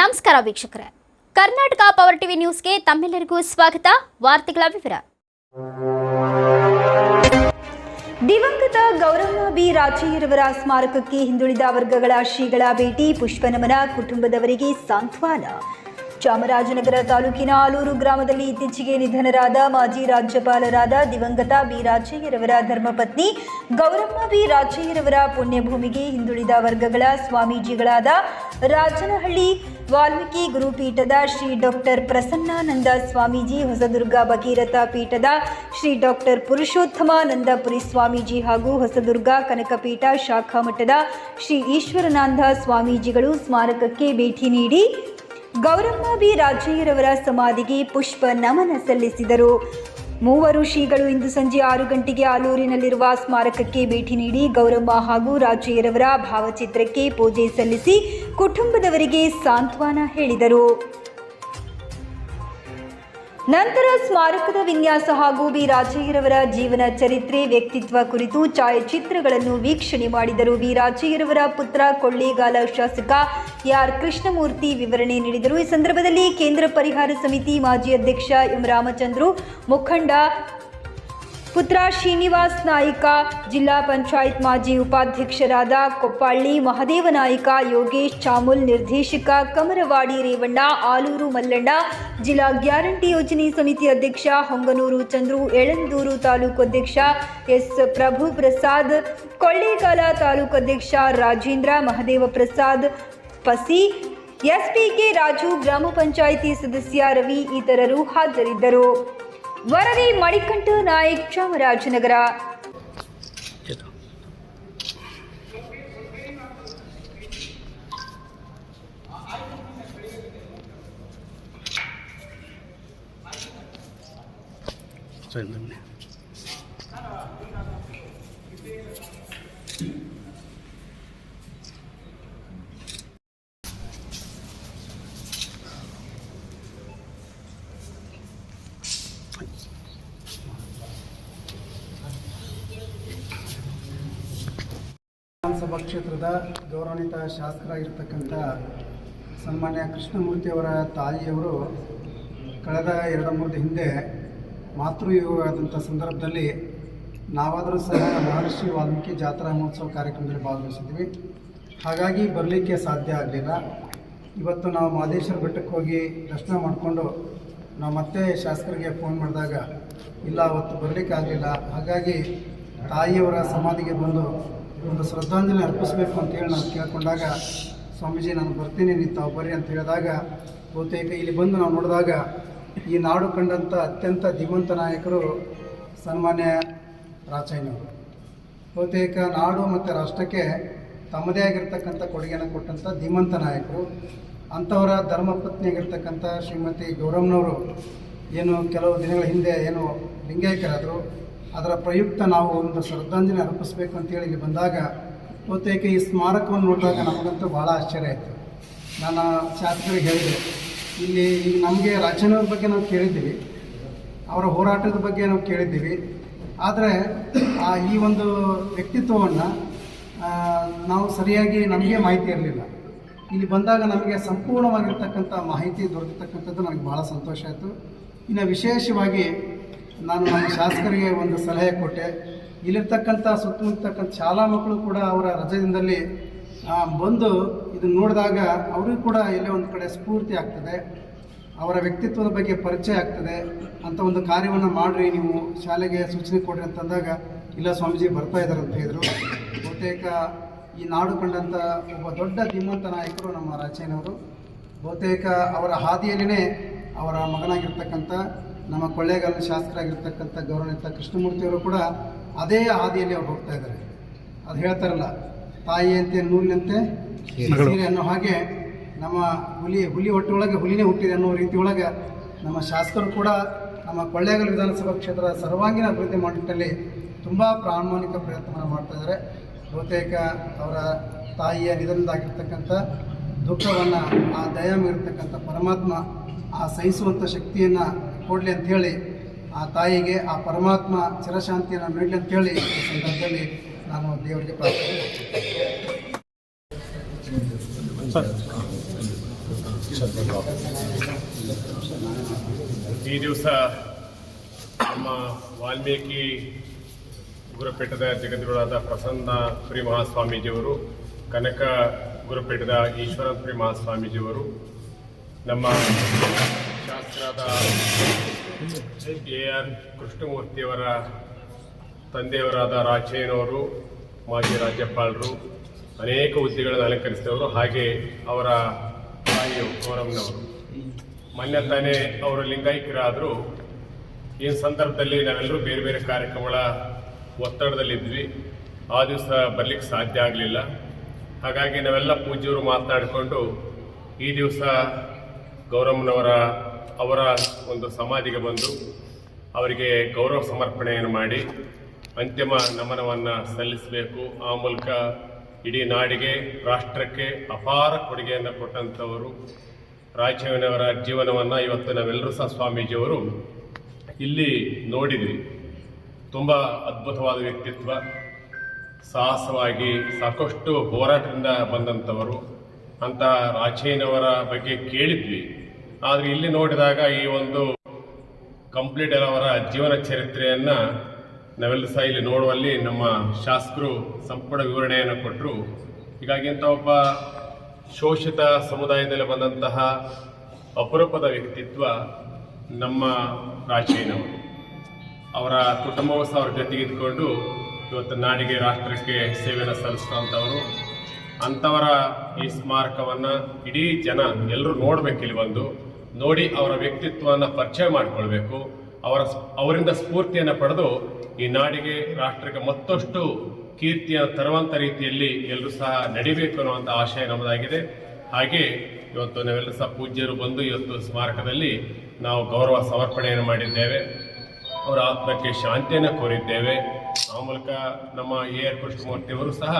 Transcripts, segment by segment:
ನಮಸ್ಕಾರ ವೀಕ್ಷಕರೇ. Karnataka power TV ನ್ಯೂಸ್ಗೆ ತಮ್ಮೆಲ್ಲರಿಗೂ ಸ್ವಾಗತ. ವಾರ್ತೆಗಳ ವಿವರ. ದಿವಂಗತ ಗೌರಮ್ಮ ಬಿ. ರಾಜಯ್ಯರವರ ಸ್ಮಾರಕಕ್ಕೆ ಹಿಂದುಳಿದ ವರ್ಗಗಳ ಶ್ರೀಗಳ ಭೇಟಿ ಪುಷ್ಪನಮನ ಕುಟುಂಬದವರಿಗೆ ಸಾಂತ್ವನ. ಚಾಮರಾಜನಗರ ತಾಲೂಕಿನ ಆಲೂರು ಗ್ರಾಮದಲ್ಲಿ ಇತ್ತೀಚೆಗೆ ನಿಧನರಾದ ಮಾಜಿ ರಾಜ್ಯಪಾಲರಾದ ದಿವಂಗತ ಬಿ ರಾಜಯ್ಯರವರ ಧರ್ಮಪತ್ನಿ, ಗೌರಮ್ಮ ಬಿ ರಾಜಯ್ಯರವರ ಪುಣ್ಯಭೂಮಿಗೆ ಹಿಂದುಳಿದ ವರ್ಗಗಳ ಸ್ವಾಮೀಜಿಗಳಾದ ರಾಜನಹಳ್ಳಿ ವಾಲ್ಮೀಕಿ ಗುರುಪೀಠದ ಶ್ರೀ ಡಾಕ್ಟರ್ ಪ್ರಸನ್ನಾನಂದ ಸ್ವಾಮೀಜಿ, ಹೊಸದುರ್ಗ ಭಗೀರಥ ಪೀಠದ ಶ್ರೀ ಡಾಕ್ಟರ್ ಪುರುಷೋತ್ತಮಾನಂದಪುರಿ ಸ್ವಾಮೀಜಿ ಹಾಗೂ ಹೊಸದುರ್ಗ ಕನಕಪೀಠ ಶಾಖಾ ಮಠದ ಶ್ರೀ ಈಶ್ವರನಾಂದ ಸ್ವಾಮೀಜಿಗಳು ಸ್ಮಾರಕಕ್ಕೆ ಭೇಟಿ ನೀಡಿ ಗೌರಮ್ಮ ಬಿ ರಾಜಯ್ಯರವರ ಸಮಾಧಿಗೆ ಪುಷ್ಪ ನಮನ ಸಲ್ಲಿಸಿದರು. ಮೂವರು ಶ್ರೀಗಳು ಇಂದು ಸಂಜೆ ಆರು ಗಂಟೆಗೆ ಆಲೂರಿನಲ್ಲಿರುವ ಸ್ಮಾರಕಕ್ಕೆ ಭೇಟಿ ನೀಡಿ ಗೌರಮ್ಮ ಹಾಗೂ ರಾಜಯ್ಯರವರ ಭಾವಚಿತ್ರಕ್ಕೆ ಪೂಜೆ ಸಲ್ಲಿಸಿ ಕುಟುಂಬದವರಿಗೆ ಸಾಂತ್ವನ ಹೇಳಿದರು. ನಂತರ ಸ್ಮಾರಕದ ವಿನ್ಯಾಸ ಹಾಗೂ ವಿ. ರಾಜಯ್ಯರವರ ಜೀವನ ಚರಿತ್ರೆ, ವ್ಯಕ್ತಿತ್ವ ಕುರಿತು ಛಾಯಾಚಿತ್ರಗಳನ್ನು ವೀಕ್ಷಣೆ ಮಾಡಿದರು. ವಿ. ರಾಜಯ್ಯರವರ ಪುತ್ರ ಕೊಳ್ಳೇಗಾಲ ಶಾಸಕ ಆರ್ ಕೃಷ್ಣಮೂರ್ತಿ ವಿವರಣೆ ನೀಡಿದರು. ಈ ಸಂದರ್ಭದಲ್ಲಿ ಕೇಂದ್ರ ಪರಿಹಾರ ಸಮಿತಿ ಮಾಜಿ ಅಧ್ಯಕ್ಷ ಎಂ. ರಾಮಚಂದ್ರು, ಮುಖಂಡ ಪುತ್ರ ಶ್ರೀನಿವಾಸ್ ನಾಯ್ಕ, ಜಿಲ್ಲಾ ಪಂಚಾಯತ್ ಮಾಜಿ ಉಪಾಧ್ಯಕ್ಷರಾದ ಕೊಪ್ಪಳ್ಳಿ ಮಹದೇವ ನಾಯ್ಕ, ಯೋಗೇಶ್ ಚಾಮುಲ್ ನಿರ್ದೇಶಕ ಕಮರವಾಡಿ ರೇವಣ್ಣ, ಆಲೂರು ಮಲ್ಲಣ್ಣ, ಜಿಲ್ಲಾ ಗ್ಯಾರಂಟಿ ಯೋಜನೆ ಸಮಿತಿ ಅಧ್ಯಕ್ಷ ಹೊಂಗನೂರು ಚಂದ್ರು, ಎಳಂದೂರು ತಾಲೂಕು ಅಧ್ಯಕ್ಷ ಎಸ್ ಪ್ರಭು ಪ್ರಸಾದ್, ಕೊಳ್ಳೇಗಾಲ ತಾಲೂಕು ಅಧ್ಯಕ್ಷ ರಾಜೇಂದ್ರ ಮಹದೇವ ಪ್ರಸಾದ್, ಪಸಿ ಎಸ್ಪಿಕೆ ರಾಜು, ಗ್ರಾಮ ಪಂಚಾಯಿತಿ ಸದಸ್ಯ ರವಿ, ಇತರರು ಹಾಜರಿದ್ದರು. ವರದಿ ಮಣಿಕಂಠ ನಾಯಕ್ ಚಾಮರಾಜನಗರ. ಸರಿ ವಿಧಾನಸಭಾ ಕ್ಷೇತ್ರದ ಗೌರವಾನ್ವಿತ ಶಾಸಕರಾಗಿರ್ತಕ್ಕಂಥ ಸನ್ಮಾನ್ಯ ಕೃಷ್ಣಮೂರ್ತಿಯವರ ತಾಯಿಯವರು ಕಳೆದ ಎರಡು ಮೂರು ಹಿಂದೆ ಮಾತೃಯುಗವಾದಂಥ ಸಂದರ್ಭದಲ್ಲಿ ನಾವಾದರೂ ಸಹ ಮಹರ್ಷಿ ವಾಲ್ಮೀಕಿ ಜಾತ್ರಾ ಮಹೋತ್ಸವ ಕಾರ್ಯಕ್ರಮದಲ್ಲಿ ಭಾಗವಹಿಸಿದ್ವಿ ಹಾಗಾಗಿ ಬರಲಿಕ್ಕೆ ಸಾಧ್ಯ ಆಗಲಿಲ್ಲ. ಇವತ್ತು ನಾವು ಮಾದೇಶ್ವರ ಬೆಟ್ಟಕ್ಕೆ ಹೋಗಿ ದರ್ಶನ ಮಾಡಿಕೊಂಡು ನಾವು ಮತ್ತೆ ಶಾಸಕರಿಗೆ ಫೋನ್ ಮಾಡಿದಾಗ, ಇಲ್ಲ, ಅವತ್ತು ಬರಲಿಕ್ಕೆ ಆಗಲಿಲ್ಲ. ಹಾಗಾಗಿ ತಾಯಿಯವರ ಸಮಾಧಿಗೆ ಬಂದು ಒಂದು ಶ್ರದ್ಧಾಂಜಲಿ ಅರ್ಪಿಸಬೇಕು ಅಂತೇಳಿ ನಾನು ಕೇಳಿಕೊಂಡಾಗ, ಸ್ವಾಮೀಜಿ, ನಾನು ಬರ್ತೀನಿ ನೀವು ತಾವು ಬರ್ರಿ ಅಂತ ಹೇಳಿದಾಗ, ಬಹುತೇಕ ಇಲ್ಲಿ ಬಂದು ನಾವು ನೋಡಿದಾಗ, ಈ ನಾಡು ಕಂಡಂಥ ಅತ್ಯಂತ ಧೀಮಂತ ನಾಯಕರು ಸನ್ಮಾನ್ಯ ರಾಚಯ್ಯನವರು ಬಹುತೇಕ ನಾಡು ಮತ್ತು ರಾಷ್ಟ್ರಕ್ಕೆ ತಮ್ಮದೇ ಆಗಿರ್ತಕ್ಕಂಥ ಕೊಡುಗೆಯನ್ನು ಕೊಟ್ಟಂಥ ಧೀಮಂತ ನಾಯಕರು. ಅಂಥವರ ಧರ್ಮಪತ್ನಿಯಾಗಿರ್ತಕ್ಕಂಥ ಶ್ರೀಮತಿ ಗೌರಮ್ನವರು ಏನು ಕೆಲವು ದಿನಗಳ ಹಿಂದೆ ಏನು ಲಿಂಗೈಕ್ಯರಾದರು ಅದರ ಪ್ರಯುಕ್ತ ನಾವು ಒಂದು ಶ್ರದ್ಧಾಂಜಲಿ ಅರ್ಪಿಸಬೇಕು ಅಂತೇಳಿ ಇಲ್ಲಿ ಬಂದಾಗ ಬಹುತೇಕ ಈ ಸ್ಮಾರಕವನ್ನು ನೋಡಿದಾಗ ನಮಗಂತೂ ಭಾಳ ಆಶ್ಚರ್ಯ ಆಯಿತು. ನಾನು ಶಾಸಕರಿಗೆ ಹೇಳಿದೆ, ಇಲ್ಲಿ ಈಗ ನಮಗೆ ರಾಜನವ್ರ ಬಗ್ಗೆ ನಾವು ಕೇಳಿದ್ದೀವಿ, ಅವರ ಹೋರಾಟದ ಬಗ್ಗೆ ನಾವು ಕೇಳಿದ್ದೀವಿ, ಆದರೆ ಆ ಈ ಒಂದು ವ್ಯಕ್ತಿತ್ವವನ್ನು ನಾವು ಸರಿಯಾಗಿ ನಮಗೆ ಮಾಹಿತಿ ಇರಲಿಲ್ಲ. ಇಲ್ಲಿ ಬಂದಾಗ ನಮಗೆ ಸಂಪೂರ್ಣವಾಗಿರ್ತಕ್ಕಂಥ ಮಾಹಿತಿ ದೊರೆತಕ್ಕಂಥದ್ದು ನನಗೆ ಭಾಳ ಸಂತೋಷ ಆಯಿತು. ಇನ್ನು ವಿಶೇಷವಾಗಿ ನಾನು ನಮ್ಮ ಶಾಸಕರಿಗೆ ಒಂದು ಸಲಹೆ ಕೊಟ್ಟೆ. ಇಲ್ಲಿರ್ತಕ್ಕಂಥ ಸುತ್ತಮುತ್ತಕ್ಕಂಥ ಶಾಲಾ ಮಕ್ಕಳು ಕೂಡ ಅವರ ರಜದಿಂದಲ್ಲಿ ಬಂದು ಇದನ್ನು ನೋಡಿದಾಗ ಅವರಿಗೂ ಕೂಡ ಎಲ್ಲೇ ಒಂದು ಕಡೆ ಸ್ಫೂರ್ತಿ ಆಗ್ತದೆ. ಅವರ ವ್ಯಕ್ತಿತ್ವದ ಬಗ್ಗೆ ಪರಿಚಯ ಆಗ್ತದೆ. ಅಂತ ಒಂದು ಕಾರ್ಯವನ್ನು ಮಾಡಿರಿ, ನೀವು ಶಾಲೆಗೆ ಸೂಚನೆ ಕೊಡ್ರಿ ಅಂತಂದಾಗ ಇಲ್ಲ ಸ್ವಾಮೀಜಿ ಬರ್ತಾ ಇದ್ದಾರೆ ಅಂತ ಹೇಳಿದರು. ಬಹುತೇಕ ಈ ನಾಡು ಕಂಡಂಥ ಒಬ್ಬ ದೊಡ್ಡ ಧೀಮಂತ ನಾಯಕರು ನಮ್ಮ ರಾಜೇನವರು. ಬಹುತೇಕ ಅವರ ಹಾದಿಯಲ್ಲೇ ಅವರ ಮಗನಾಗಿರ್ತಕ್ಕಂಥ ನಮ್ಮ ಕೊಳ್ಳೇಗಾಲ ಶಾಸಕರಾಗಿರ್ತಕ್ಕಂಥ ಗೌರವಾನ್ವಿತ ಕೃಷ್ಣಮೂರ್ತಿಯವರು ಕೂಡ ಅದೇ ಹಾದಿಯಲ್ಲಿ ಅವ್ರು ಹೋಗ್ತಾ ಇದ್ದಾರೆ. ಅದು ಹೇಳ್ತಾರಲ್ಲ ತಾಯಿಯಂತೆ ನೂಲಿನಂತೆ ಸೀರೆ ಅನ್ನೋ ಹಾಗೆ ನಮ್ಮ ಹುಲಿ ಹುಲಿ ಹೊಟ್ಟೆಯೊಳಗೆ ಹುಲಿನೇ ಹುಟ್ಟಿದೆ ಅನ್ನೋ ರೀತಿ ಒಳಗೆ ನಮ್ಮ ಶಾಸಕರು ಕೂಡ ನಮ್ಮ ಕೊಳ್ಳೇಗಾಲ ವಿಧಾನಸಭಾ ಕ್ಷೇತ್ರ ಸರ್ವಾಂಗೀಣ ಅಭಿವೃದ್ಧಿ ಮಾಡಿಟ್ಟಲ್ಲಿ ತುಂಬ ಪ್ರಾಮಾಣಿಕ ಪ್ರಯತ್ನವನ್ನು ಮಾಡ್ತಾ ಇದ್ದಾರೆ. ಬಹುತೇಕ ಅವರ ತಾಯಿಯ ನಿಧನದಾಗಿರ್ತಕ್ಕಂಥ ದುಃಖವನ್ನು ಆ ದಯಾಮಿರ್ತಕ್ಕಂಥ ಪರಮಾತ್ಮ ಆ ಸಹಿಸುವಂಥ ಶಕ್ತಿಯನ್ನು ಕೊಡಲಿ ಅಂಥೇಳಿ ಆ ತಾಯಿಗೆ ಆ ಪರಮಾತ್ಮ ಚಿರಶಾಂತಿಯನ್ನು ನೀಡಲಿ ಅಂತೇಳಿ ಈ ಸಂದರ್ಭದಲ್ಲಿ ನಾನು ದೇವರಿಗೆ ಪ್ರಾರ್ಥನೆ ಈ ದಿವಸ ನಮ್ಮ ವಾಲ್ಮೀಕಿ ಗುರುಪೀಠದ ಜಗದ್ಗುರುಳಾದ ಪ್ರಸನ್ನ ಪುರಿ ಮಹಾಸ್ವಾಮೀಜಿಯವರು ಕನಕ ಗುರುಪೀಠದ ಈಶ್ವರಪುರಿ ಮಹಾಸ್ವಾಮೀಜಿಯವರು ನಮ್ಮ ಎ ಆರ್ ಕೃಷ್ಣಮೂರ್ತಿಯವರ ತಂದೆಯವರಾದ ರಾಚಯ್ಯನವರು ಮಾಜಿ ರಾಜ್ಯಪಾಲರು, ಅನೇಕ ಹುದ್ದೆಗಳನ್ನು ಅಲಂಕರಿಸಿದವರು ಹಾಗೆ ಅವರ ತಾಯಿಯು ಗೌರವನವರು ಮೊನ್ನೆ ತಾನೇ ಅವರು ಲಿಂಗೈಕ್ಯರಾದರು ಈ ಸಂದರ್ಭದಲ್ಲಿ ನಾವೆಲ್ಲರೂ ಬೇರೆ ಬೇರೆ ಕಾರ್ಯಕ್ರಮಗಳ ಒತ್ತಡದಲ್ಲಿದ್ವಿ. ಆ ದಿವಸ ಬರಲಿಕ್ಕೆ ಸಾಧ್ಯ ಆಗಲಿಲ್ಲ. ಹಾಗಾಗಿ ನಾವೆಲ್ಲ ಪೂಜ್ಯರು ಮಾತನಾಡಿಕೊಂಡು ಈ ದಿವಸ ಗೌರಮ್ಮನವರ ಅವರ ಒಂದು ಸಮಾಧಿಗೆ ಬಂದು ಅವರಿಗೆ ಗೌರವ ಸಮರ್ಪಣೆಯನ್ನು ಮಾಡಿ ಅಂತಿಮ ನಮನವನ್ನು ಸಲ್ಲಿಸಬೇಕು. ಆ ಮೂಲಕ ಇಡೀ ನಾಡಿಗೆ, ರಾಷ್ಟ್ರಕ್ಕೆ ಅಪಾರ ಕೊಡುಗೆಯನ್ನು ಕೊಟ್ಟಂಥವರು ರಾಜೀವನವರ ಜೀವನವನ್ನು ಇವತ್ತು ನಾವೆಲ್ಲರೂ ಸಹ ಸ್ವಾಮೀಜಿಯವರು ಇಲ್ಲಿ ನೋಡಿದ್ವಿ. ತುಂಬ ಅದ್ಭುತವಾದ ವ್ಯಕ್ತಿತ್ವ, ಸಾಹಸವಾಗಿ ಸಾಕಷ್ಟು ಹೋರಾಟದಿಂದ ಬಂದಂಥವರು. ಅಂತ ರಾಜೇನವರ ಬಗ್ಗೆ ಕೇಳಿದ್ವಿ. ಆದರೆ ಇಲ್ಲಿ ನೋಡಿದಾಗ ಈ ಒಂದು ಕಂಪ್ಲೀಟ್ ಅವರ ಜೀವನ ಚರಿತ್ರೆಯನ್ನ ನಾವೆಲ್ಲ ಸಹ ಇಲ್ಲಿ ನೋಡುವಲ್ಲಿ ನಮ್ಮ ಶಾಸಕರು ಸಂಪೂರ್ಣ ವಿವರಣೆಯನ್ನು ಕೊಟ್ಟರು ಹೀಗಾಗಿ ಇಂಥ ಒಬ್ಬ ಶೋಷಿತ ಸಮುದಾಯದಲ್ಲಿ ಬಂದಂತಹ ಅಪರೂಪದ ವ್ಯಕ್ತಿತ್ವ ನಮ್ಮ ಪ್ರಾಚೀನವರು ಅವರ ಕುಟುಂಬವೂ ಸಹ ಅವ್ರ ಜೊತೆಗೆ ಇದ್ಕೊಂಡು ಇವತ್ತು ನಾಡಿಗೆ ರಾಷ್ಟ್ರಕ್ಕೆ ಸೇವೆಯನ್ನು ಸಲ್ಲಿಸುವಂಥವರು ಅಂಥವರ ಈ ಸ್ಮಾರಕವನ್ನು ಇಡೀ ಜನ ಎಲ್ಲರೂ ನೋಡಬೇಕು ಇಲ್ಲಿ ಬಂದು. ನೋಡಿ ಅವರ ವ್ಯಕ್ತಿತ್ವವನ್ನು ಪರಿಚಯ ಮಾಡಿಕೊಳ್ಬೇಕು. ಅವರ ಅವರಿಂದ ಸ್ಫೂರ್ತಿಯನ್ನು ಪಡೆದು ಈ ನಾಡಿಗೆ ರಾಷ್ಟ್ರಕ್ಕೆ ಮತ್ತಷ್ಟು ಕೀರ್ತಿಯನ್ನು ತರುವಂಥ ರೀತಿಯಲ್ಲಿ ಎಲ್ಲರೂ ಸಹ ನಡಿಬೇಕು ಅನ್ನುವಂಥ ಆಶಯ ನಮ್ಮದಾಗಿದೆ. ಹಾಗೆ ಇವತ್ತು ನಾವೆಲ್ಲರೂ ಸಹ ಪೂಜ್ಯರು ಬಂದು ಇವತ್ತು ಸ್ಮಾರಕದಲ್ಲಿ ನಾವು ಗೌರವ ಸಮರ್ಪಣೆಯನ್ನು ಮಾಡಿದ್ದೇವೆ. ಅವರ ಆತ್ಮಕ್ಕೆ ಶಾಂತಿಯನ್ನು ಕೋರಿದ್ದೇವೆ. ಆ ಮೂಲಕ ನಮ್ಮ ಎ ಆರ್ ಕೃಷ್ಣಮೂರ್ತಿಯವರು ಸಹ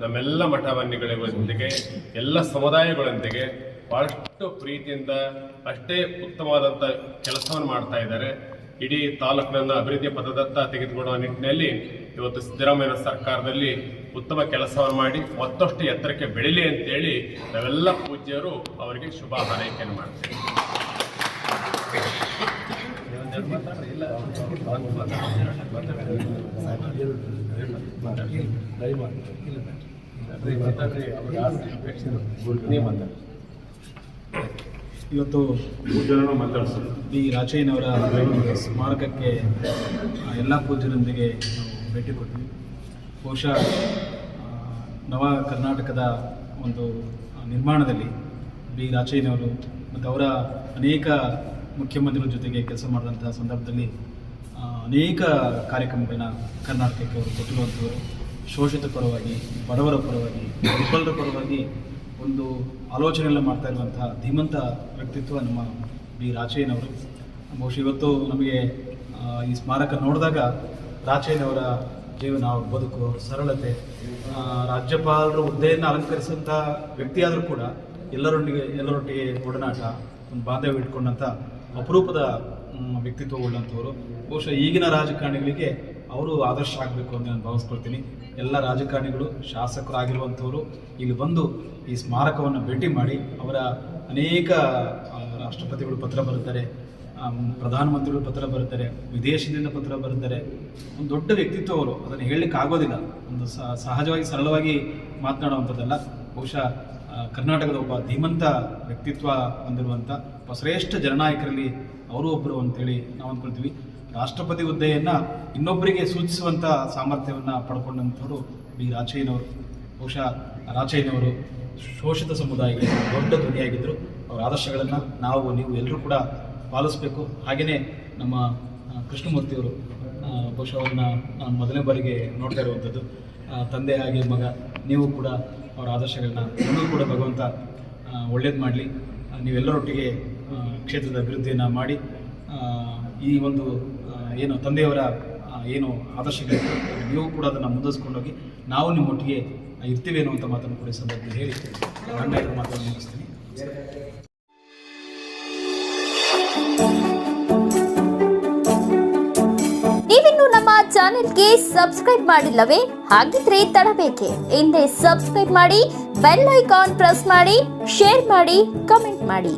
ನಮ್ಮೆಲ್ಲ ಮಠವನ್ನಿಗಳೊಂದಿಗೆ ಎಲ್ಲ ಸಮುದಾಯಗಳೊಂದಿಗೆ ಬಹಳಷ್ಟು ಪ್ರೀತಿಯಿಂದ ಅಷ್ಟೇ ಉತ್ತಮವಾದಂಥ ಕೆಲಸವನ್ನು ಮಾಡ್ತಾ ಇದ್ದಾರೆ ಇಡೀ ತಾಲೂಕಿನ ಅಭಿವೃದ್ಧಿ ಪಥದತ್ತ ತೆಗೆದುಕೊಳ್ಳುವ ನಿಟ್ಟಿನಲ್ಲಿ ಇವತ್ತು ಸಿದ್ದರಾಮಯ್ಯ ಸರ್ಕಾರದಲ್ಲಿ ಉತ್ತಮ ಕೆಲಸವನ್ನು ಮಾಡಿ ಮತ್ತಷ್ಟು ಎತ್ತರಕ್ಕೆ ಬೆಳಿಲಿ ಅಂತೇಳಿ ನಾವೆಲ್ಲ ಪೂಜ್ಯರು ಅವರಿಗೆ ಶುಭ ಹಾರೈಕೆಯನ್ನು ಮಾಡ್ತೇವೆ ಇವತ್ತು ಬಿ ರಾಜಯ್ಯನವರ ಸ್ಮಾರಕಕ್ಕೆ ಎಲ್ಲ ಪೂಜ್ಯರೊಂದಿಗೆ ನಾವು ಭೇಟಿ ಕೊಟ್ವಿ. ಬಹುಶಃ ನವ ಕರ್ನಾಟಕದ ಒಂದು ನಿರ್ಮಾಣದಲ್ಲಿ ಬಿ ರಾಜಯ್ಯನವರು ಮತ್ತು ಅವರ ಅನೇಕ ಮುಖ್ಯಮಂತ್ರಿಗಳ ಜೊತೆಗೆ ಕೆಲಸ ಮಾಡಿದಂಥ ಸಂದರ್ಭದಲ್ಲಿ ಅನೇಕ ಕಾರ್ಯಕ್ರಮಗಳನ್ನ ಕರ್ನಾಟಕಕ್ಕೆ ಅವರು ಕೊಟ್ಟಿರುವಂಥವರು. ಶೋಷಿತ ಪರವಾಗಿ ಬಡವರ ಪರವಾಗಿ ದುರ್ಬಲರ ಪರವಾಗಿ ಒಂದು ಆಲೋಚನೆಯೆಲ್ಲ ಮಾಡ್ತಾ ಇರುವಂತಹ ಧೀಮಂತ ವ್ಯಕ್ತಿತ್ವ ನಮ್ಮ ಬಿ ರಾಚಯ್ಯನವರು. ಬಹುಶಃ ಇವತ್ತು ನಮಗೆ ಈ ಸ್ಮಾರಕ ನೋಡಿದಾಗ ರಾಚಯ್ಯನವರ ಜೀವನ ಅವ್ರ ಬದುಕು ಸರಳತೆ ರಾಜ್ಯಪಾಲರ ಹುದ್ದೆಯನ್ನು ಅಲಂಕರಿಸಿದಂಥ ವ್ಯಕ್ತಿಯಾದರೂ ಕೂಡ ಎಲ್ಲರೊಟ್ಟಿಗೆ ಎಲ್ಲರೊಟ್ಟಿಗೆ ಒಡನಾಟ, ಒಂದು ಬಾಂಧವ್ಯ ಇಟ್ಕೊಂಡಂಥ ಅಪರೂಪದ ವ್ಯಕ್ತಿತ್ವ ಉಳ್ಳಂಥವರು. ಬಹುಶಃ ಈಗಿನ ರಾಜಕಾರಣಿಗಳಿಗೆ ಅವರು ಆದರ್ಶ ಆಗಬೇಕು ಅಂತ ನಾನು ಭಾವಿಸ್ಕೊಳ್ತೀನಿ. ಎಲ್ಲ ರಾಜಕಾರಣಿಗಳು, ಶಾಸಕರಾಗಿರುವಂಥವರು ಇಲ್ಲಿ ಬಂದು ಈ ಸ್ಮಾರಕವನ್ನು ಭೇಟಿ ಮಾಡಿ ಅವರ ಅನೇಕ ರಾಷ್ಟ್ರಪತಿಗಳು ಪತ್ರ ಬರುತ್ತಾರೆ ಪ್ರಧಾನಮಂತ್ರಿಗಳು ಪತ್ರ ಬರುತ್ತಾರೆ ವಿದೇಶದಿಂದ ಪತ್ರ ಬರುತ್ತಾರೆ ಒಂದು ದೊಡ್ಡ ವ್ಯಕ್ತಿತ್ವ ಅವರು. ಅದನ್ನು ಹೇಳಲಿಕ್ಕೆ ಆಗೋದಿಲ್ಲ. ಒಂದು ಸಹಜವಾಗಿ, ಸರಳವಾಗಿ ಮಾತನಾಡುವಂಥದ್ದಲ್ಲ. ಬಹುಶಃ ಕರ್ನಾಟಕದ ಒಬ್ಬ ಧೀಮಂತ ವ್ಯಕ್ತಿತ್ವ ಹೊಂದಿರುವಂಥ ಶ್ರೇಷ್ಠ ಜನನಾಯಕರಲ್ಲಿ ಅವರು ಒಬ್ಬರು ಅಂತೇಳಿ ನಾವು ಅಂದ್ಕೊಳ್ತೀವಿ. ರಾಷ್ಟ್ರಪತಿ ಹುದ್ದೆಯನ್ನು ಇನ್ನೊಬ್ಬರಿಗೆ ಸೂಚಿಸುವಂಥ ಸಾಮರ್ಥ್ಯವನ್ನು ಪಡ್ಕೊಂಡಂಥವ್ರು ಬಿ. ರಾಚಯ್ಯನವರು ಬಹುಶಃ ರಾಚಯ್ಯನವರು ಶೋಷಿತ ಸಮುದಾಯಕ್ಕೆ ದೊಡ್ಡ ಧ್ವನಿಯಾಗಿದ್ದರು ಅವರ ಆದರ್ಶಗಳನ್ನು ನಾವು, ನೀವು ಎಲ್ಲರೂ ಕೂಡ ಪಾಲಿಸಬೇಕು. ಹಾಗೆಯೇ ನಮ್ಮ ಕೃಷ್ಣಮೂರ್ತಿಯವರು ಬಹುಶಃ ಅವ್ರನ್ನ ನಾನು ಮೊದಲನೇ ಬಾರಿಗೆ ನೋಡ್ತಾ ಇರುವಂಥದ್ದು. ತಂದೆ ಹಾಗೆ ಮಗ, ನೀವು ಕೂಡ ಅವರ ಆದರ್ಶಗಳನ್ನ ನೀವು ಕೂಡ ಭಗವಂತ ಒಳ್ಳೇದು ಮಾಡಲಿ. ನೀವೆಲ್ಲರೊಟ್ಟಿಗೆ ಕ್ಷೇತ್ರದ ಅಭಿವೃದ್ಧಿಯನ್ನು ಮಾಡಿ ಈ ಒಂದು ಏನು ತಂದೆಯವರ ಏನು ಆದರ್ಶಗಳಿತ್ತು ನೀವು ಕೂಡ ಅದನ್ನು ಮುಂದುವರಿಸ್ಕೊಂಡೋಗಿ ನಾವು ನಿಮ್ಮೊಟ್ಟಿಗೆ ಇರ್ತೀವಿ ಅನ್ನುವಂಥ ಮಾತನ್ನು ಕೂಡ ಸಂದರ್ಭದಲ್ಲಿ ಹೇಳಿ ನನ್ನ ಮಾತನ್ನು ಮುಗಿಸ್ತೀನಿ. ನೀವಿನ್ನು ನಮ್ಮ ಚಾನೆಲ್ಗೆ ಸಬ್ಸ್ಕ್ರೈಬ್ ಮಾಡಿಲ್ಲವೇ? ಹಾಗಿದ್ರೆ ತಡಬೇಕೆ. ಹಿಂದೆ ಸಬ್ಸ್ಕ್ರೈಬ್ ಮಾಡಿ, ಬೆಲ್ ಐಕಾನ್ ಪ್ರೆಸ್ ಮಾಡಿ, ಶೇರ್ ಮಾಡಿ, ಕಮೆಂಟ್ ಮಾಡಿ.